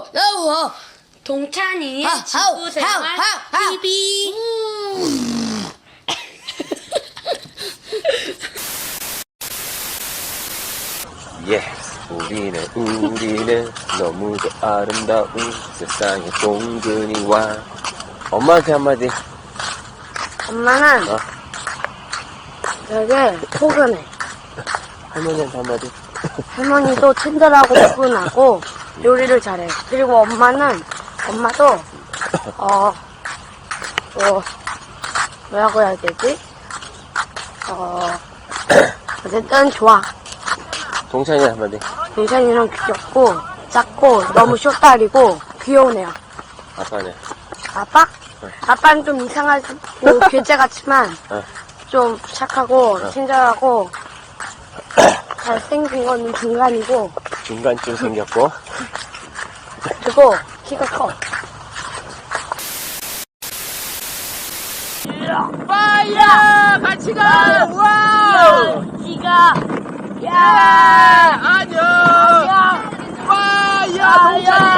어, 동찬이의 하, 지구 하우, 생활 하우, 하우, TV. 예, 우리는 우리는 너무도 아름다운 세상의 동근이와 엄마한테 한마디. 엄마는 어? 되게 포근해. 할머니한테 한마디. 할머니도 친절하고 포근하고 요리를 잘해. 그리고 엄마는 엄마도 어, 어 뭐라고 해야 되지? 어 어쨌든 좋아. 동찬이 한마디. 동찬이랑 귀엽고 작고 너무 쇼다리고 귀여운 애야. 아빠는. 아빠? 아빠는 좀 이상하고 괴짜 같지만 어. 좀 착하고 친절하고 잘생긴 거는 중간이고 중간쯤 생겼고. 그리고 키가 커. 파이야! 같이 가! 와! 키가 야! 안녕! 파이야! 동찬